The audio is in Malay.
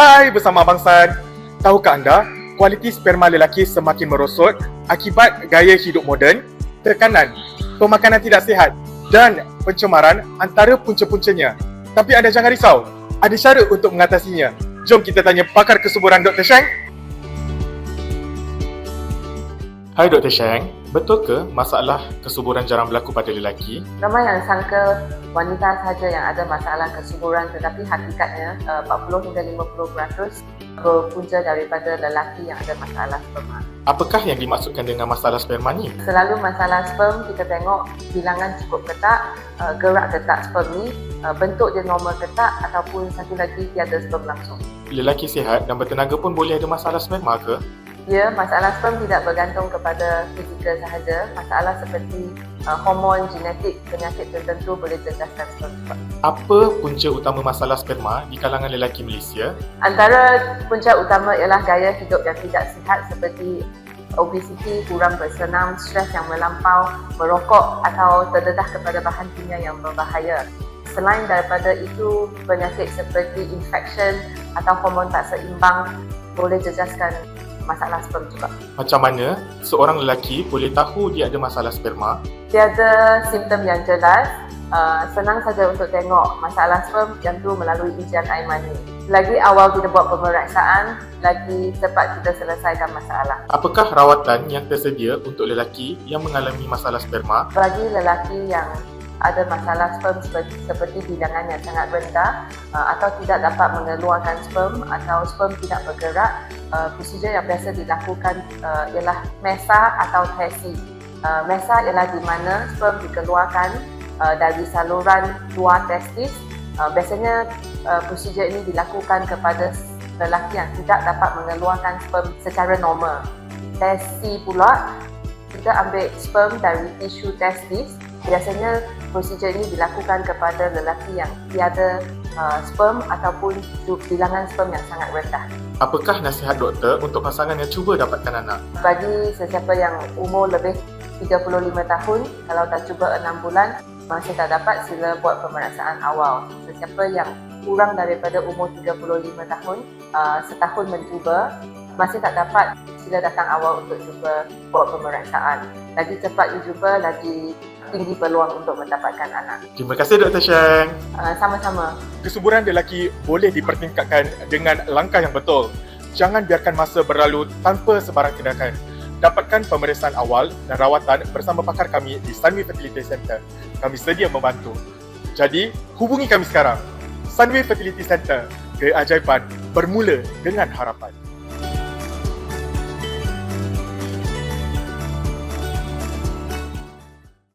Hai bersama Abang San. Tahukah anda, kualiti sperma lelaki semakin merosot akibat gaya hidup moden, tekanan, pemakanan tidak sihat dan pencemaran antara punca-puncanya. Tapi anda jangan risau, ada cara untuk mengatasinya. Jom kita tanya pakar kesuburan Dr. Shang. Hai Dr. Shang, betul ke masalah kesuburan jarang berlaku pada lelaki? Ramai yang sangka wanita sahaja yang ada masalah kesuburan tetapi hakikatnya uh, 40 hingga 50% berpunca daripada lelaki yang ada masalah sperma. Apakah yang dimaksudkan dengan masalah sperma ni? Selalu masalah sperm kita tengok bilangan cukup ketat, uh, gerak ketat sperm ni, uh, bentuk dia normal ketat ataupun satu lagi tiada sperm langsung. Lelaki sihat dan bertenaga pun boleh ada masalah sperma ke? Ya, masalah sperm tidak bergantung kepada fizikal sahaja. Masalah seperti uh, hormon, genetik, penyakit tertentu boleh cecahkan sperm cepat. Apa punca utama masalah sperma di kalangan lelaki Malaysia? Antara punca utama ialah gaya hidup yang tidak sihat seperti obesiti, kurang bersenam, stres yang melampau, merokok atau terdedah kepada bahan kimia yang berbahaya. Selain daripada itu, penyakit seperti infection atau hormon tak seimbang boleh jejaskan masalah sperm juga. Macam mana seorang lelaki boleh tahu dia ada masalah sperma? Tiada simptom yang jelas, uh, senang saja untuk tengok masalah sperm yang tu melalui ujian air mani. Lagi awal kita buat pemeriksaan, lagi cepat kita selesaikan masalah. Apakah rawatan yang tersedia untuk lelaki yang mengalami masalah sperma? Bagi lelaki yang ada masalah sperm seperti, seperti bilangan yang sangat rendah uh, atau tidak dapat mengeluarkan sperm atau sperm tidak bergerak, uh, prosedur yang biasa dilakukan uh, ialah MESA atau TESI. MESA ialah di mana sperm dikeluarkan dari saluran luar testis. Biasanya prosedur ini dilakukan kepada lelaki yang tidak dapat mengeluarkan sperm secara normal. TESI pula, kita ambil sperm dari tisu testis Biasanya prosedur ini dilakukan kepada lelaki yang tiada uh, sperm ataupun bilangan sperm yang sangat rendah. Apakah nasihat doktor untuk pasangan yang cuba dapatkan anak? Bagi sesiapa yang umur lebih 35 tahun, kalau tak cuba 6 bulan, masih tak dapat, sila buat pemeriksaan awal. Sesiapa yang kurang daripada umur 35 tahun, uh, setahun mencuba, masih tak dapat, sila datang awal untuk cuba buat pemeriksaan. Lagi cepat you jumpa, lagi tinggi peluang untuk mendapatkan anak. Terima kasih Dr. Shang. Uh, sama-sama. Kesuburan lelaki boleh dipertingkatkan dengan langkah yang betul. Jangan biarkan masa berlalu tanpa sebarang tindakan. Dapatkan pemeriksaan awal dan rawatan bersama pakar kami di Sunway Fertility Center. Kami sedia membantu. Jadi, hubungi kami sekarang. Sunway Fertility Center. Keajaiban bermula dengan harapan.